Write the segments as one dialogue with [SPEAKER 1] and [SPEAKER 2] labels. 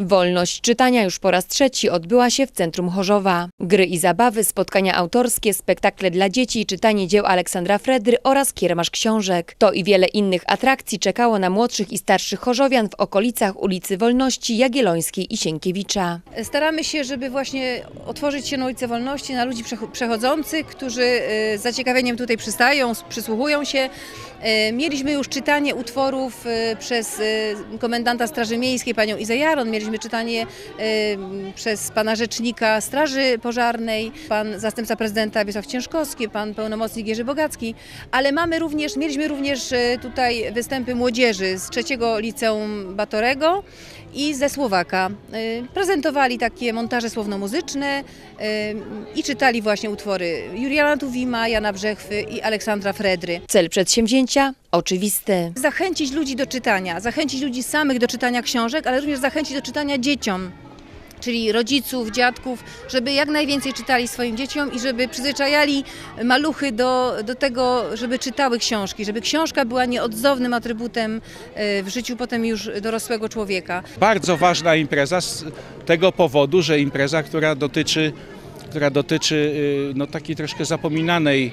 [SPEAKER 1] Wolność czytania już po raz trzeci odbyła się w centrum Chorzowa. Gry i zabawy, spotkania autorskie, spektakle dla dzieci, czytanie dzieł Aleksandra Fredry oraz kiermasz książek. To i wiele innych atrakcji czekało na młodszych i starszych chorzowian w okolicach ulicy Wolności, Jagiellońskiej i Sienkiewicza.
[SPEAKER 2] Staramy się, żeby właśnie otworzyć się na ulicę Wolności na ludzi przech- przechodzących, którzy e, z zaciekawieniem tutaj przystają, przysłuchują się. E, Mieliśmy już czytanie utworów e, przez komendanta Straży Miejskiej, panią Izę Jaron. Mieliśmy czytanie e, przez pana rzecznika Straży Pożarnej, pan zastępca prezydenta Wiesław Ciężkowski, pan pełnomocnik Jerzy Bogacki. Ale mamy również, mieliśmy również e, tutaj występy młodzieży z trzeciego liceum Batorego i ze Słowaka. Y, Prezentowali takie montaże słowno-muzyczne y, i czytali właśnie utwory Juliana Tuwima, Jana Brzechwy i Aleksandra Fredry.
[SPEAKER 1] Cel przedsięwzięcia oczywisty.
[SPEAKER 2] Zachęcić ludzi do czytania, zachęcić ludzi samych do czytania książek, ale również zachęcić do czytania dzieciom. Czyli rodziców, dziadków, żeby jak najwięcej czytali swoim dzieciom i żeby przyzwyczajali maluchy do, do tego, żeby czytały książki, żeby książka była nieodzownym atrybutem y, w życiu potem już dorosłego człowieka.
[SPEAKER 3] Bardzo ważna impreza z tego powodu, że impreza, która dotyczy, która dotyczy y, no, takiej troszkę zapominanej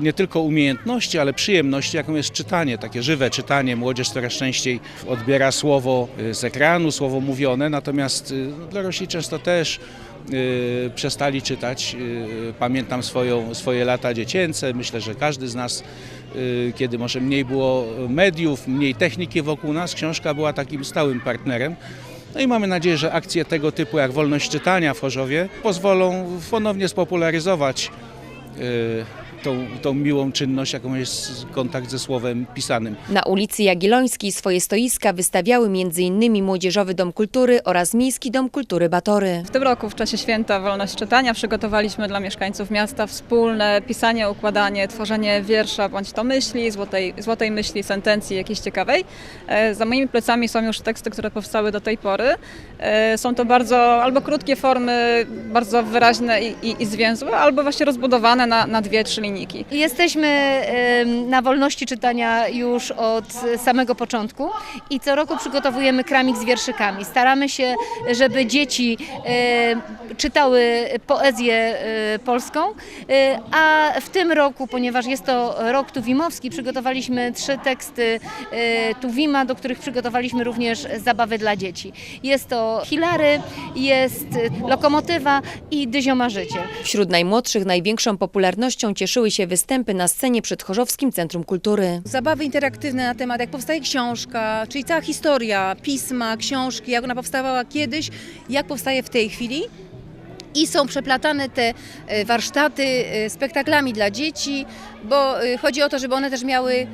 [SPEAKER 3] nie tylko umiejętności, ale przyjemności, jaką jest czytanie, takie żywe czytanie. Młodzież coraz częściej odbiera słowo y, z ekranu, słowo mówione, natomiast y, dorośli często też y, przestali czytać. Y, Pamiętam swoją, swoje lata dziecięce, myślę, że każdy z nas, y, kiedy może mniej było mediów, mniej techniki wokół nas, książka była takim stałym partnerem. No i mamy nadzieję, że akcje tego typu jak wolność czytania w Chorzowie pozwolą ponownie spopularyzować 呃 tą, tą miłą czynność, jaką jest kontakt ze słowem pisanym.
[SPEAKER 1] Na ulicy Jagiellońskiej swoje stoiska wystawiały m.in. Młodzieżowy Dom Kultury oraz Miejski Dom Kultury Batory.
[SPEAKER 4] W tym roku w czasie święta Wolność Czytania przygotowaliśmy dla mieszkańców miasta wspólne pisanie, układanie, tworzenie wiersza bądź to myśli, złotej, złotej myśli, sentencji jakiejś ciekawej. E, Za moimi plecami są już teksty, które powstały do tej pory. E, Są to bardzo albo krótkie formy, bardzo wyraźne i, i, i zwięzłe, albo właśnie rozbudowane na, na dwie, trzy linijki.
[SPEAKER 5] Jesteśmy na wolności czytania już od samego początku i co roku przygotowujemy kramik z wierszykami. Staramy się, żeby dzieci czytały poezję e, polską, e, a w tym roku, ponieważ jest to rok Tuwimowski, przygotowaliśmy trzy teksty e, Tuwima, do których przygotowaliśmy również zabawy dla dzieci. Jest to Hilary, jest Lokomotywa i Dyziomarzyciel.
[SPEAKER 1] Wśród najmłodszych największą popularnością cieszyły się występy na scenie przed Chorzowskim Centrum Kultury.
[SPEAKER 2] Zabawy interaktywne na temat, jak powstaje książka, czyli cała historia pisma, książki, jak ona powstawała kiedyś, jak powstaje w tej chwili. I są przeplatane te e, warsztaty e, spektaklami dla dzieci, bo e, chodzi o to, żeby one też miały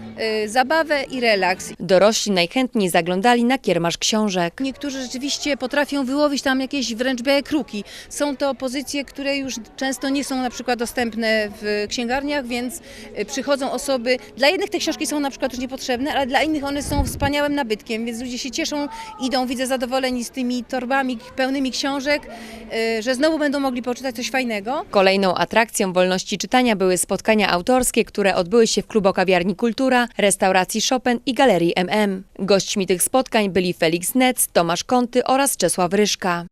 [SPEAKER 2] zabawę i relaks.
[SPEAKER 1] Dorośli najchętniej zaglądali na kiermasz książek.
[SPEAKER 2] Niektórzy rzeczywiście potrafią wyłowić tam jakieś wręcz białe kruki. Są to pozycje, które już często nie są na przykład dostępne w księgarniach, więc przychodzą osoby, dla jednych te książki są na przykład już niepotrzebne, ale dla innych one są wspaniałym nabytkiem, więc ludzie się cieszą, idą, widzę zadowoleni z tymi torbami pełnymi książek, że znowu będą mogli poczytać coś fajnego.
[SPEAKER 1] Kolejną atrakcją wolności czytania były spotkania autorskie, które odbyły się w klubo kawiarni Kultura, restauracji Chopin i galerii MM. Gośćmi tych spotkań byli Felix Nec, Tomasz Konty oraz Czesław Ryszka.